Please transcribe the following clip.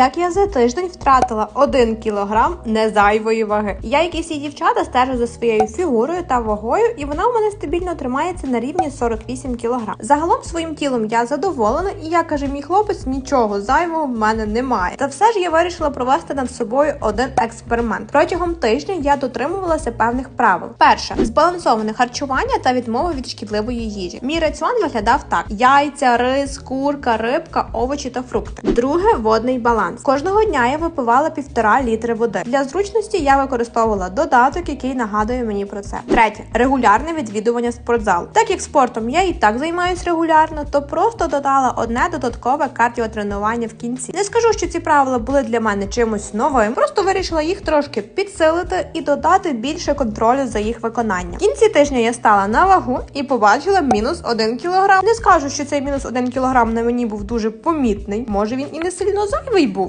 Як я за тиждень втратила 1 кілограм незайвої ваги. Я, як і всі дівчата, стежу за своєю фігурою та вагою, і вона у мене стабільно тримається на рівні 48 кілограм. Загалом своїм тілом я задоволена, і як каже мій хлопець, нічого зайвого в мене немає. Та все ж я вирішила провести над собою один експеримент. Протягом тижня я дотримувалася певних правил. Перше збалансоване харчування та відмова від шкідливої їжі. Мій раціон виглядав так: яйця, рис, курка, рибка, овочі та фрукти. Друге водний баланс. Кожного дня я випивала півтора літри води. Для зручності я використовувала додаток, який нагадує мені про це. Третє регулярне відвідування спортзалу. Так як спортом я і так займаюсь регулярно, то просто додала одне додаткове кардіотренування в кінці. Не скажу, що ці правила були для мене чимось новим, просто вирішила їх трошки підсилити і додати більше контролю за їх виконанням. В кінці тижня я стала на вагу і побачила мінус 1 кілограм. Не скажу, що цей мінус 1 кілограм на мені був дуже помітний. Може він і не сильно зайвий був.